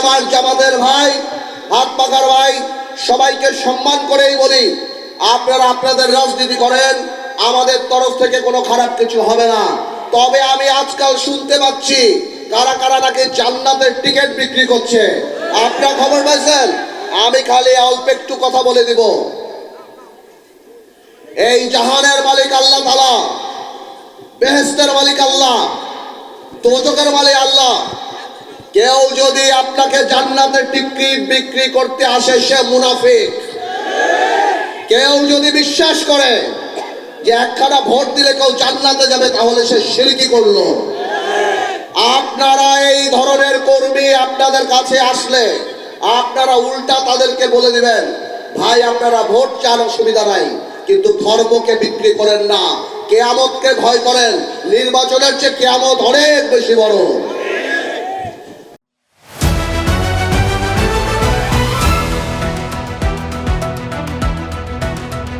আমার জামাতের ভাই হাত পাখার ভাই, সবাইকে সম্মান করেই বলি, আপনারা আপনাদের রাজনীতি করেন, আমাদের তরফ থেকে কোনো খারাপ কিছু হবে না। তবে আমি আজকাল শুনতে পাচ্ছি, কারা কারা নাকি জান্নাতের টিকিট বিক্রি করছে। আপনার খবর পাইছেন? আমি খালি অল্প একটু কথা বলে দিব। এই জাহানের মালিক আল্লাহ তালা বেহেস্তের মালিক আল্লাহ, তোজকের মালিক আল্লাহ কেউ যদি আপনাকে জান্নাতের টিকিট বিক্রি করতে আসে, সে মুনাফিক। কেউ যদি বিশ্বাস করে যে একখানা ভোট দিলে কেউ জান্নাতে যাবে, তাহলে সে সিরকি করল। আপনারা এই ধরনের কর্মী আপনাদের কাছে আসলে, আপনারা উল্টা তাদেরকে বলে দিবেন, ভাই, আপনারা ভোট চান, অসুবিধা নাই, কিন্তু ধর্মকে বিক্রি করেন না। কেয়ামতকে ভয় করেন, নির্বাচনের চেয়ে কেয়ামত অনেক বেশি বড়।